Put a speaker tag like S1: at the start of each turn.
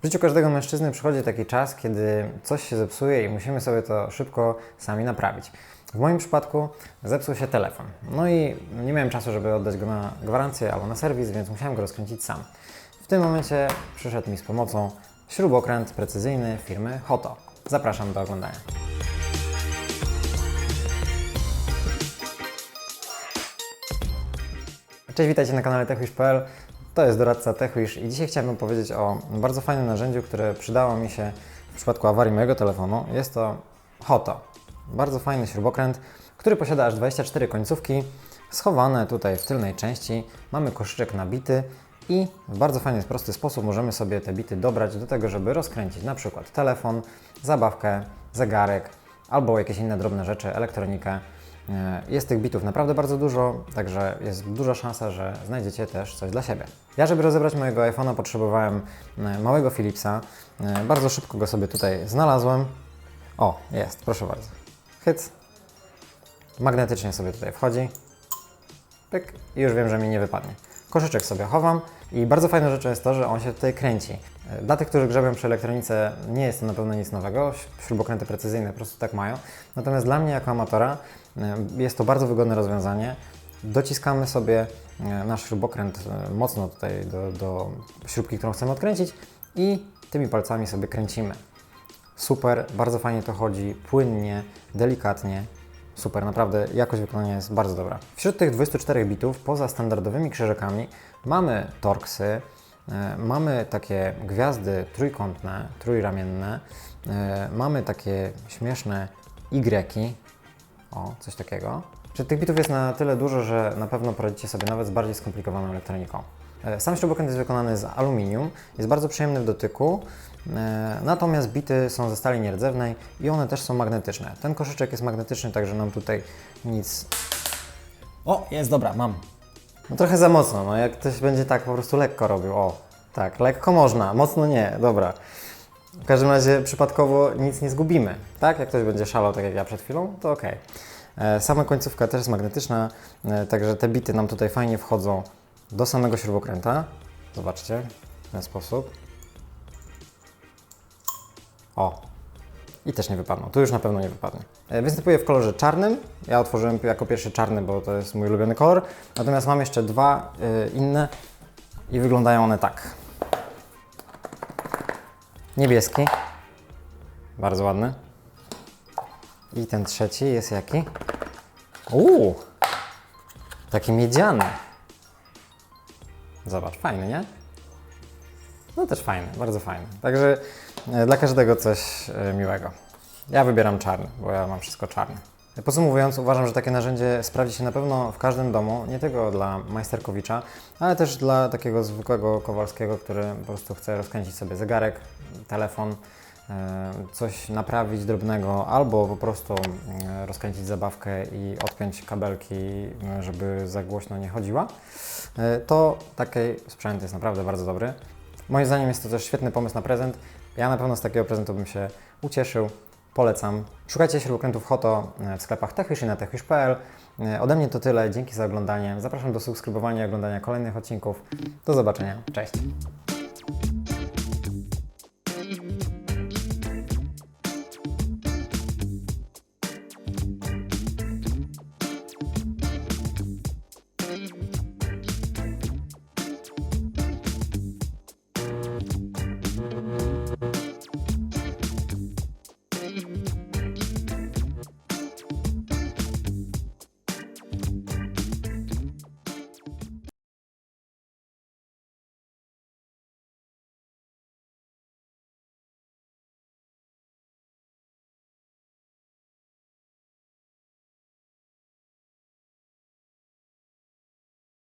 S1: W życiu każdego mężczyzny przychodzi taki czas, kiedy coś się zepsuje i musimy sobie to szybko sami naprawić. W moim przypadku zepsuł się telefon. No i nie miałem czasu, żeby oddać go na gwarancję albo na serwis, więc musiałem go rozkręcić sam. W tym momencie przyszedł mi z pomocą śrubokręt precyzyjny firmy Hoto. Zapraszam do oglądania. Cześć, witajcie na kanale TechWish.pl. To jest doradca TechWish i dzisiaj chciałbym powiedzieć o bardzo fajnym narzędziu, które przydało mi się w przypadku awarii mojego telefonu. Jest to Hoto. Bardzo fajny śrubokręt, który posiada aż 24 końcówki. Schowane tutaj w tylnej części mamy koszyczek nabity i w bardzo fajny, prosty sposób możemy sobie te bity dobrać do tego, żeby rozkręcić na przykład telefon, zabawkę, zegarek albo jakieś inne drobne rzeczy, elektronikę. E, Jest tych bitów naprawdę bardzo dużo, także jest duża szansa, że znajdziecie też coś dla siebie. Ja, żeby rozebrać mojego iPhone'a, potrzebowałem e, małego Philipsa. E, Bardzo szybko go sobie tutaj znalazłem. O, jest, proszę bardzo. Hyc. Magnetycznie sobie tutaj wchodzi. Pyk. I już wiem, że mi nie wypadnie. Koszyczek sobie chowam i bardzo fajną rzeczą jest to, że on się tutaj kręci. E, Dla tych, którzy grzebią przy elektronice, nie jest to na pewno nic nowego. Śrubokręty precyzyjne po prostu tak mają. Natomiast dla mnie, jako amatora, e, jest to bardzo wygodne rozwiązanie. Dociskamy sobie e, nasz śrubokręt mocno tutaj do, do śrubki, którą chcemy odkręcić i tymi palcami sobie kręcimy. Super, bardzo fajnie to chodzi, płynnie, delikatnie. Super, naprawdę jakość wykonania jest bardzo dobra. Wśród tych 24 bitów, poza standardowymi krzyżakami, mamy torksy, e, mamy takie gwiazdy trójkątne, trójramienne, e, mamy takie śmieszne Y, o, coś takiego. Czy tych bitów jest na tyle dużo, że na pewno poradzicie sobie nawet z bardziej skomplikowaną elektroniką. E, Sam śrubokręt jest wykonany z aluminium, jest bardzo przyjemny w dotyku, e, natomiast bity są ze stali nierdzewnej i one też są magnetyczne. Ten koszyczek jest magnetyczny, także nam tutaj nic... O, jest, dobra, mam. No trochę za mocno, no jak ktoś będzie tak po prostu lekko robił, o, tak, lekko można, mocno nie, dobra. W każdym razie przypadkowo nic nie zgubimy, tak? Jak ktoś będzie szalał tak jak ja przed chwilą, to ok. Sama końcówka też jest magnetyczna, e, także te bity nam tutaj fajnie wchodzą do samego śrubokręta. Zobaczcie, w ten sposób. O, i też nie wypadną. Tu już na pewno nie wypadnie. E, Występuje w kolorze czarnym. Ja otworzyłem jako pierwszy czarny, bo to jest mój ulubiony kolor. Natomiast mam jeszcze dwa e, inne i wyglądają one tak. Niebieski. Bardzo ładny. I ten trzeci jest jaki? Uuu! Taki miedziany. Zobacz, fajny, nie? No też fajny, bardzo fajny. Także e, dla każdego coś e, miłego. Ja wybieram czarny, bo ja mam wszystko czarne. Podsumowując, uważam, że takie narzędzie sprawdzi się na pewno w każdym domu, nie tylko dla majsterkowicza, ale też dla takiego zwykłego Kowalskiego, który po prostu chce rozkręcić sobie zegarek, telefon, coś naprawić drobnego, albo po prostu e, rozkręcić zabawkę i odpiąć kabelki, e, żeby za głośno nie chodziła, e, to taki sprzęt jest naprawdę bardzo dobry. Moim zdaniem jest to też świetny pomysł na prezent. Ja na pewno z takiego prezentu bym się ucieszył. Polecam. Szukajcie śrubokrętów Hoto e, w sklepach TechWish i na techwish.pl. E, Ode mnie to tyle. Dzięki za oglądanie. Zapraszam do subskrybowania i oglądania kolejnych odcinków. Do zobaczenia. Cześć.